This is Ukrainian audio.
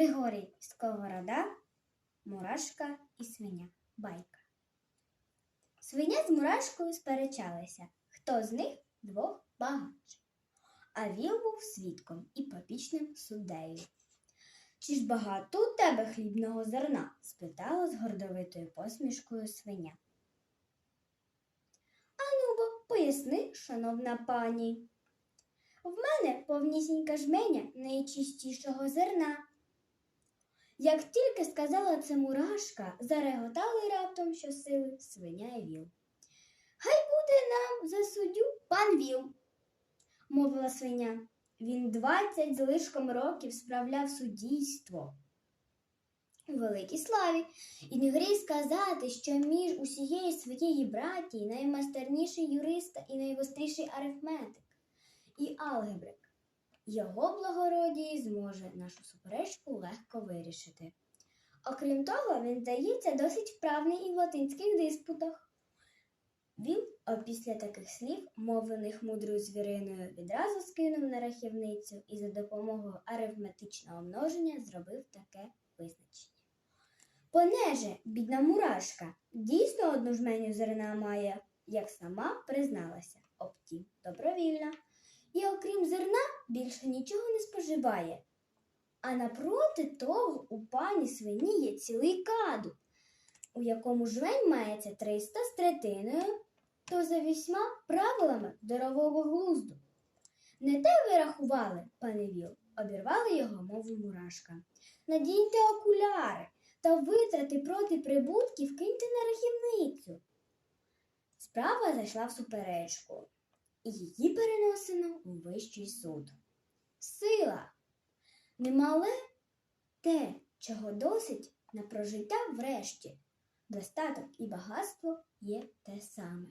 Григорій Сковорода, Мурашка і свиня. Байка. Свиня з Мурашкою сперечалися, хто з них двох багатший. А віл був свідком і попічним суддею. Чи ж багато у тебе хлібного зерна? спитала з гордовитою посмішкою свиня. Ану бо, поясни, шановна пані. В мене повнісінька жменя найчистішого зерна. Як тільки сказала це мурашка, зареготали раптом щосили свиня і віл. Хай буде нам за суддю пан віл, мовила свиня. Він двадцять з лишком років справляв суддійство у великій славі, і не грій сказати, що між усієї своєї братії наймастерніший юрист і найгостріший арифметик і алгебрик. Його благородії зможе нашу суперечку легко вирішити. Окрім того, він здається досить вправний і в латинських диспутах. Він, опісля таких слів, мовлених мудрою звіриною, відразу скинув на рахівницю і за допомогою арифметичного множення зробив таке визначення. Понеже, бідна мурашка, дійсно одну жменю зерна має, як сама призналася, обтім добровільно, і окрім зерна більше нічого не споживає. А напроти того у пані свині є цілий каду, у якому жмень мається 300 з третиною, то за вісьма правилами здорового глузду. Не те ви рахували, пане Віл, обірвали його мову мурашка. Надійте окуляри та витрати проти прибутків киньте на рахівницю. Справа зайшла в суперечку, і її переносено у вищий суд. Сила немале те, чого досить на прожиття врешті. Достаток і багатство є те саме.